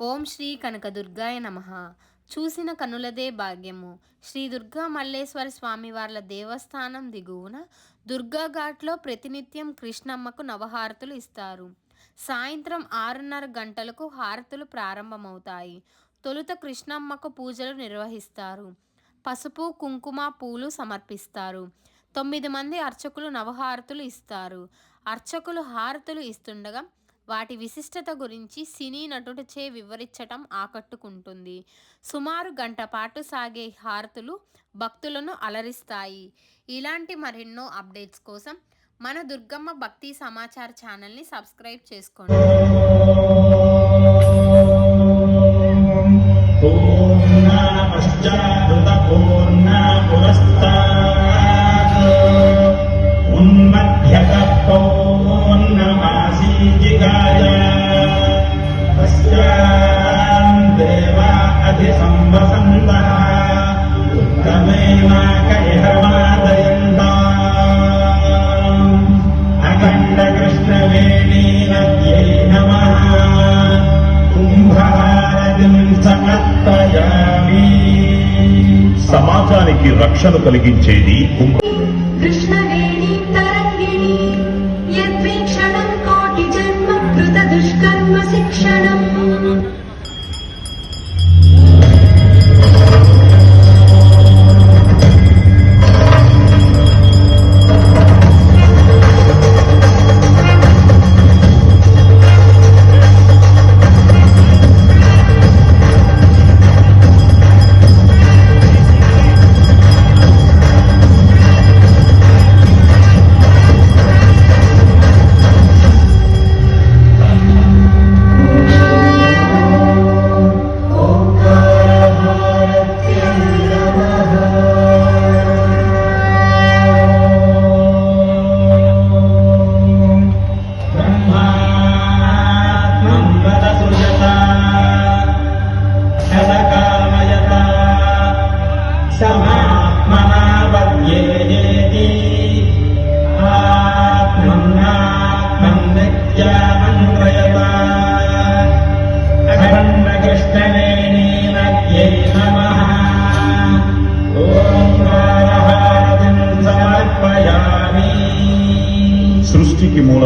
ఓం శ్రీ కనకదుర్గాయ నమ. చూసిన కనులదే భాగ్యము. శ్రీ దుర్గా మల్లేశ్వర స్వామి వార్ల దేవస్థానం దిగువన దుర్గా ఘాట్లో ప్రతినిత్యం కృష్ణమ్మకు నవహారతులు ఇస్తారు. సాయంత్రం ఆరున్నర గంటలకు హారతులు ప్రారంభమవుతాయి. తొలుత కృష్ణమ్మకు పూజలు నిర్వహిస్తారు. పసుపు కుంకుమ పూలు సమర్పిస్తారు. తొమ్మిది మంది అర్చకులు నవహారతులు ఇస్తారు. అర్చకులు హారతులు ఇస్తుండగా వాటి విశిష్టత గురించి సినీ నటుడిచే వివరించటం ఆకట్టుకుంటుంది. సుమారు గంట పాటు సాగే హారతులు భక్తులను అలరిస్తాయి. ఇలాంటి మరెన్నో అప్డేట్స్ కోసం మన దుర్గమ్మ భక్తి సమాచార ఛానల్ని సబ్స్క్రైబ్ చేసుకోండి. సమాజానికి రక్షణ కలిగించేది కృష్ణవేణి తరంగిణి కోటి జన్మ కృత దుష్కర్మ శిక్షణం.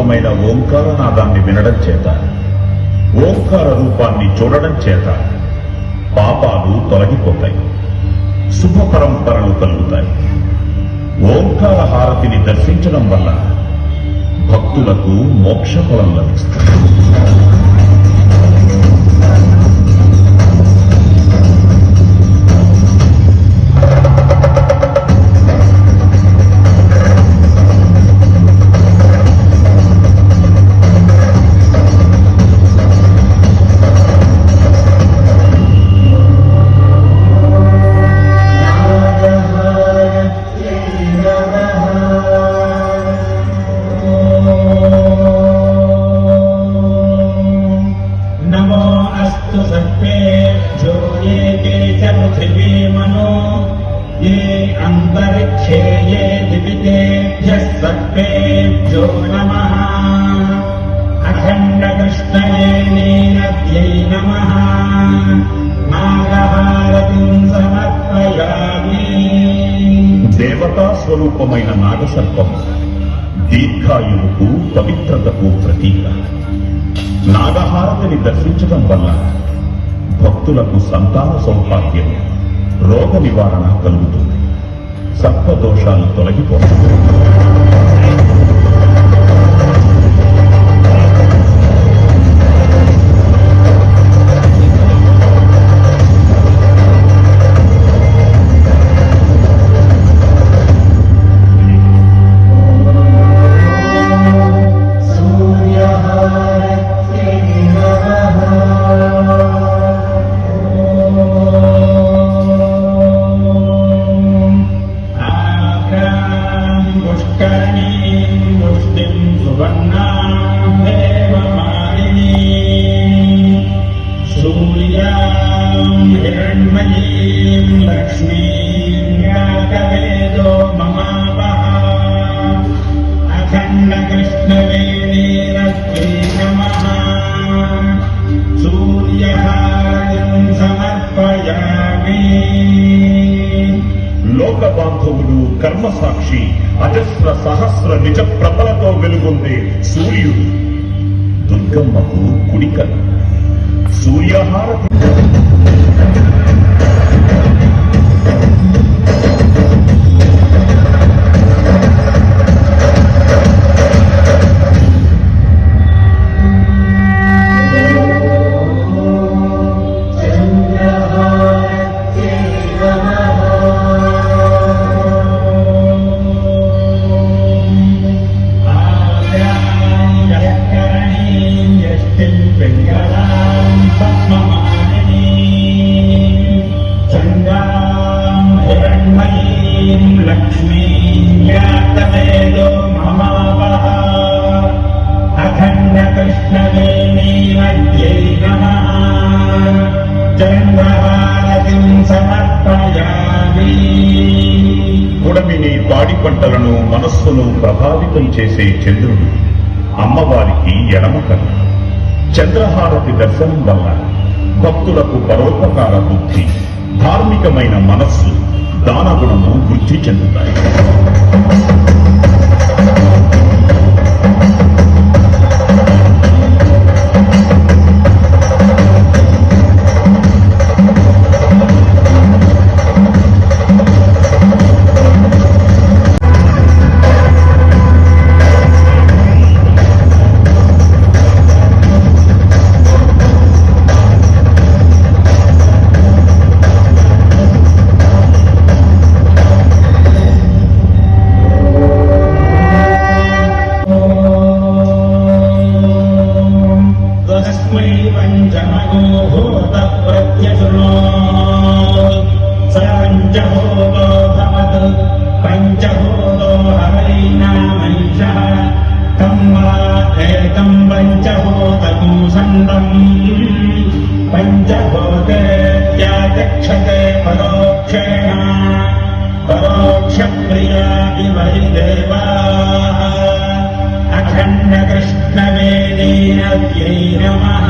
సృష్టికి ఓంకారనాదాన్ని వినడం చేత ఓంకార రూపాన్ని చూడడం చేత పాపాలు తొలగిపోతాయి శుభ పరంపరలు కలుగుతాయి. ఓంకార హారతిని దర్శించడం వల్ల భక్తులకు మోక్ష ఫలం లభిస్తుంది. अन्तरिक्षे ये दिवितेभ्यः सर्पेभ्यो नमः अखण्डकृष्णवेणीनद्यै नमः नागहारतिम् समर्पयामि దేవతా స్వరూపమైన నాగసర్పం దీర్ఘాయువుకు పవిత్రతకు ప్రతీక నాగహారతిని దర్శించడం వల్ల భక్తులకు సంతాన సౌభాగ్యం రోగ నివారణ కలుగుతుంది సర్పదోషాలు తొలగిపోతాయి. బాంధవుడు కర్మసాక్షి అజస్ర సహస్ర నిజ ప్రబలతో వెలుగొందే సూర్యుడు. దుర్గమ్మకు కుడికలు సూర్యహారతి పాడి పంటలను మనస్సును ప్రభావితం చేసే చంద్రుడు అమ్మవారికి ఎడమ కన్ను. చంద్రహారతి దర్శనం వల్ల భక్తులకు పరోపకార బుద్ధి ధార్మికమైన మనస్సు దానగుణము వృద్ధి చెందుతాయి. गच्छते परोक्षेण। परोक्षप्रियादिवरिदेवाः अखण्डकृष्णवेदीरव्यै नमः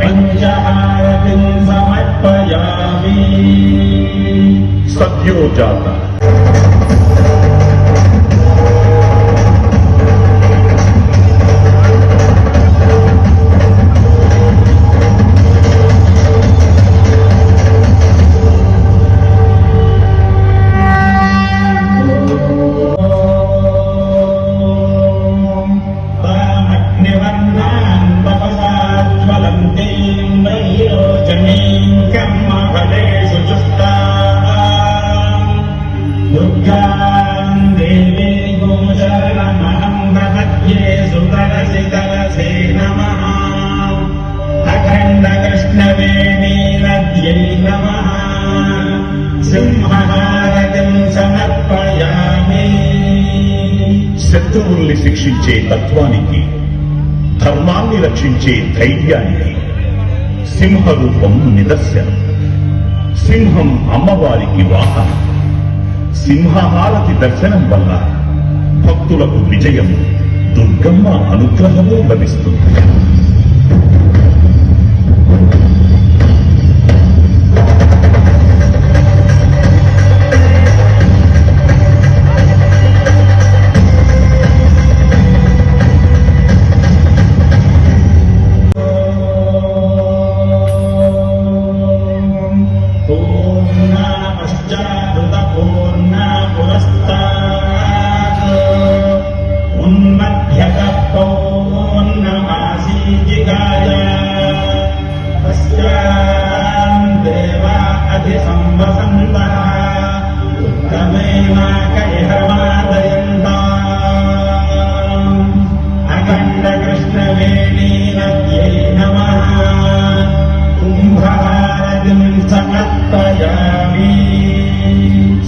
पञ्चहारतिम् समर्पयामि। सद्यो जाता శత్రువుల్ని శిక్షించే తత్వానికి ధర్మాన్ని రక్షించే ధైర్యానికి సింహ రూపం నిదర్శనం. సింహం అమ్మవారికి వాహనం. సింహహారతి దర్శనం వల్ల భక్తులకు విజయం దుర్గమ్మ అనుగ్రహము లభిస్తుంది.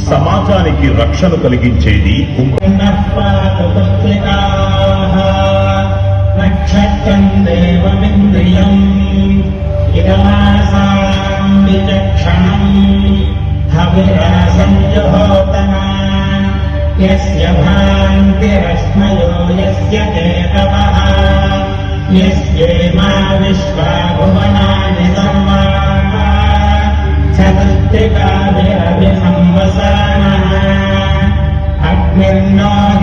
సమాజానికి రక్షణ కలిగించేది నక్షత్రం దేవమింద్రియం ఇదమాసాం విచక్షణం ोत्तमा यस्य भान्तिरश्मयो यस्य देतवः यस्ये मा विश्वाभुवनानि संवा चतुर्थिकानि अभिसंवसामः अग्नि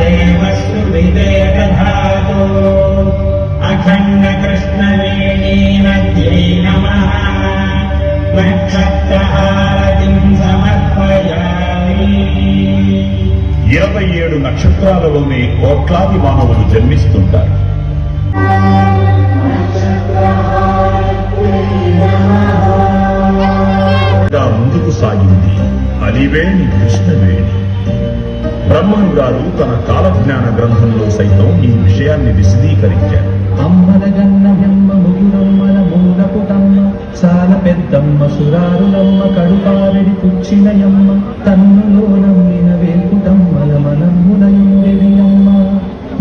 देवस्तु विदेकधातो अखण्डकृष्णवेणेन ध्ये नमः। ఇరవై ఏడు నక్షత్రాలలోనే కోట్లాది మానవులు జన్మిస్తుంటారు. ముందుకు సాగింది అలివేణి కృష్ణవేణి. బ్రహ్మం గారు తన కాలజ్ఞాన గ్రంథంలో సైతం ఈ విషయాన్ని విశదీకరించారు. అమ్మలగన్న బ్రహ్మ ముగురమ్మల తమ్మ సురారులమ్మ కడుపారడి పుచ్చినయమ్మ తన్నులో నమ్మిన వేల్పుటమ్మల మనమ్మునయుండెనియమ్మ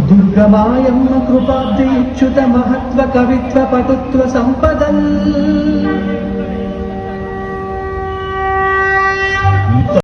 దుర్గమాయమ్మ కృపాద్రి ఇచ్చుత మహత్వ కవిత్వ పటుత్వ సంపదల్.